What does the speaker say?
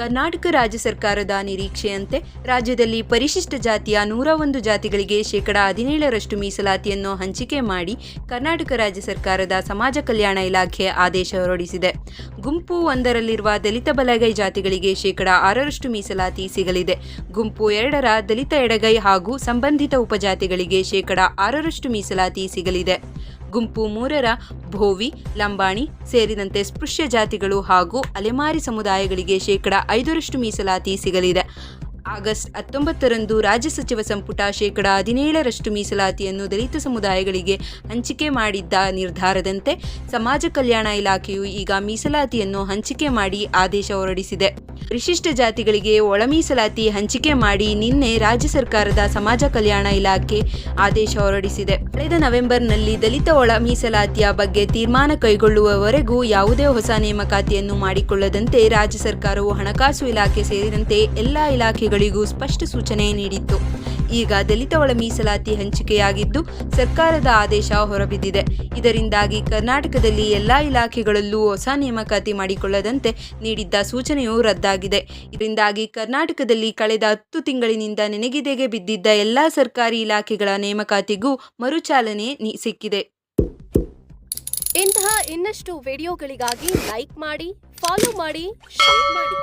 ಕರ್ನಾಟಕ ರಾಜ್ಯ ಸರ್ಕಾರದ ನಿರೀಕ್ಷೆಯಂತೆ ರಾಜ್ಯದಲ್ಲಿ ಪರಿಶಿಷ್ಟ ಜಾತಿಯ ನೂರ ಒಂದು ಜಾತಿಗಳಿಗೆ ಶೇಕಡ ಹದಿನೇಳರಷ್ಟು ಮೀಸಲಾತಿಯನ್ನು ಹಂಚಿಕೆ ಮಾಡಿ ಕರ್ನಾಟಕ ರಾಜ್ಯ ಸರ್ಕಾರದ ಸಮಾಜ ಕಲ್ಯಾಣ ಇಲಾಖೆ ಆದೇಶ ಹೊರಡಿಸಿದೆ. ಗುಂಪು ಒಂದರಲ್ಲಿರುವ ದಲಿತ ಬಲಗೈ ಜಾತಿಗಳಿಗೆ ಶೇಕಡ ಆರರಷ್ಟು ಮೀಸಲಾತಿ ಸಿಗಲಿದೆ. ಗುಂಪು ಎರಡರ ದಲಿತ ಎಡಗೈ ಹಾಗೂ ಸಂಬಂಧಿತ ಉಪಜಾತಿಗಳಿಗೆ ಶೇಕಡ ಆರರಷ್ಟು ಮೀಸಲಾತಿ ಸಿಗಲಿದೆ. ಗುಂಪು ಮೂರರ ಭೋವಿ ಲಂಬಾಣಿ ಸೇರಿದಂತೆ ಸ್ಪೃಶ್ಯ ಜಾತಿಗಳು ಹಾಗೂ ಅಲೆಮಾರಿ ಸಮುದಾಯಗಳಿಗೆ ಶೇಕಡ ಐದರಷ್ಟು ಮೀಸಲಾತಿ ಸಿಗಲಿದೆ. ಆಗಸ್ಟ್ ಹತ್ತೊಂಬತ್ತರಂದು ರಾಜ್ಯ ಸಚಿವ ಸಂಪುಟ ಶೇಕಡ ಹದಿನೇಳರಷ್ಟು ಮೀಸಲಾತಿಯನ್ನು ದಲಿತ ಸಮುದಾಯಗಳಿಗೆ ಹಂಚಿಕೆ ಮಾಡಿದ್ದ ನಿರ್ಧಾರದಂತೆ ಸಮಾಜ ಕಲ್ಯಾಣ ಇಲಾಖೆಯು ಈಗ ಮೀಸಲಾತಿಯನ್ನು ಹಂಚಿಕೆ ಮಾಡಿ ಆದೇಶ ಹೊರಡಿಸಿದೆ. ವಿಶಿಷ್ಟ ಜಾತಿಗಳಿಗೆ ಒಳ ಮೀಸಲಾತಿ ಹಂಚಿಕೆ ಮಾಡಿ ನಿನ್ನೆ ರಾಜ್ಯ ಸರ್ಕಾರದ ಸಮಾಜ ಕಲ್ಯಾಣ ಇಲಾಖೆ ಆದೇಶ ಹೊರಡಿಸಿದೆ. ಕಳೆದ ನವೆಂಬರ್ನಲ್ಲಿ ದಲಿತ ಒಳ ಮೀಸಲಾತಿಯ ಬಗ್ಗೆ ತೀರ್ಮಾನ ಕೈಗೊಳ್ಳುವವರೆಗೂ ಯಾವುದೇ ಹೊಸ ನೇಮಕಾತಿಯನ್ನು ಮಾಡಿಕೊಳ್ಳದಂತೆ ರಾಜ್ಯ ಸರ್ಕಾರವು ಹಣಕಾಸು ಇಲಾಖೆ ಸೇರಿದಂತೆ ಎಲ್ಲ ಇಲಾಖೆಗಳಿಗೂ ಸ್ಪಷ್ಟ ಸೂಚನೆ ನೀಡಿತ್ತು. ಈಗ ದಲಿತ ಒಳ ಮೀಸಲಾತಿ ಹಂಚಿಕೆಯಾಗಿದ್ದು, ಸರ್ಕಾರದ ಆದೇಶ ಹೊರಬಿದ್ದಿದೆ. ಇದರಿಂದಾಗಿ ಕರ್ನಾಟಕದಲ್ಲಿ ಎಲ್ಲ ಇಲಾಖೆಗಳಲ್ಲೂ ಹೊಸ ನೇಮಕಾತಿ ಮಾಡಿಕೊಳ್ಳದಂತೆ ನೀಡಿದ್ದ ಸೂಚನೆಯು ರದ್ದಾಗಿದೆ. ಇದರಿಂದಾಗಿ ಕರ್ನಾಟಕದಲ್ಲಿ ಕಳೆದ ಹತ್ತು ತಿಂಗಳಿನಿಂದ ನೆನೆಗಿದೆಗೆ ಬಿದ್ದಿದ್ದ ಎಲ್ಲ ಸರ್ಕಾರಿ ಇಲಾಖೆಗಳ ನೇಮಕಾತಿಗೂ ಮರುಚಾಲನೆ ಸಿಕ್ಕಿದೆ. ಇಂತಹ ಇನ್ನಷ್ಟು ವಿಡಿಯೋಗಳಿಗಾಗಿ ಲೈಕ್ ಮಾಡಿ, ಫಾಲೋ ಮಾಡಿ, ಶೇರ್ ಮಾಡಿ.